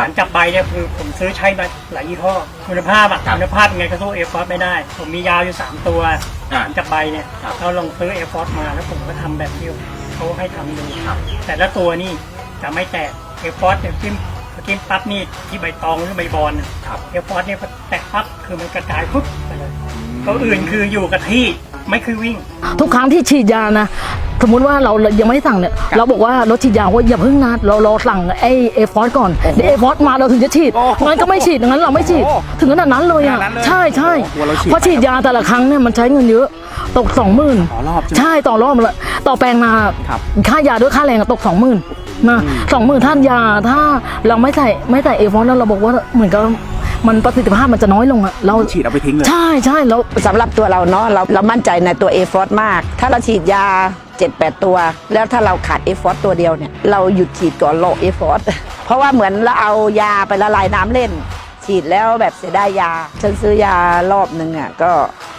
สารจับใบเนี่ยคือผมซื้อใช้มาหลายยี่ห้อคุณภาพอะครับคุณภาพยังไงก็สู้เอฟอสไม่ได้ ผมมียาวอยู่ 3 ตัวอ่าสารจับใบเนี่ยครับ เราลองซื้อเอฟอสมาแล้วผมก็ทำแบบที่เขาให้ทำดูครับ แต่ละตัวนี่จะไม่แตกเอฟอสเนี่ยจิ้มจิ้มปั๊บนี่ที่ใบตองหรือใบบอลครับเอฟอสเนี่ยพอแตกปั๊บคือมันกระจายปุ๊บไปเลยตัวอื่นคืออยู่กับที่ไม่คือวิ่ง ทุกครั้งที่ฉีดยานะ สมมติว่าเรายังไม่ได้สั่งเนี่ยเราบอกว่ารถฉีดยาว่าอย่าเพิ่งนะเราเราสั่งไอเอฟอสก่อนเดี๋ยวเอฟอสมาเราถึงจะฉีดโอ้โหงั้นก็ไม่ฉีดงั้นเราไม่ฉีดโอ้ถึงขนาดนั้นเลยอะขนาดนั้นเลยใช่ใช่โอ้โหเราฉีดเพราะฉีดยาแต่ละครั้งเนี่ยมันใช้เงินเยอะตกสองหมื่นต่อรอบใช่ไหมใช่ต่อรอบละต่อแปลงนาครับค่ายาด้วยค่าแรงอะตกสองหมื่นนะสองหมื่นท่านยาถ้าเราไม่ใส่ไม่ใส่เอฟอสแล้วเราบอกว่าเหมือนกับมันประสิทธิภาพมันจะน้อยลงอะเราฉีดเอาไปทิ้งเลย ใช่ใช่แล้วสำหรับตัวเราเนาะเราเรามั่นใจในตัว a f o r มาก ถ้าเราฉีดยา 7-8 ตัว แล้วถ้าเราขาด a f o r ตัวเดียวเนี่ยเราหยุดฉีดก่อนรอ a f o r เพราะว่าเหมือนเราเอายาไปละลายน้ำเล่น ฉีดแล้วแบบเสียดายยา ฉันซื้อยารอบหนึ่งอะก็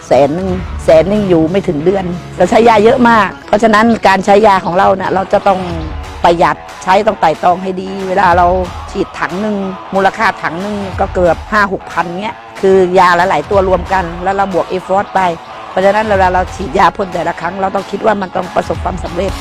แสนหนึ่งแสนหนึ่งอยู่ไม่ถึงเดือนเราใช้ยาเยอะมาก เพราะฉะนั้นการใช้ยาของเราเนี่ยเราจะต้องประหยัดใช้ต้องไต่ตองให้ดี เวลาเราฉีดถังหนึ่งมูลค่าถังหนึ่งก็เกือบ 5 6 พันเงี้ยคือยาหลาย ๆ ตัวรวมกัน แล้วเราบวกเอฟอร์ไป เพราะฉะนั้นเวลาเราฉีดยาพ่นแต่ละครั้งเราต้องคิดว่ามันต้องประสบความสำเร็จ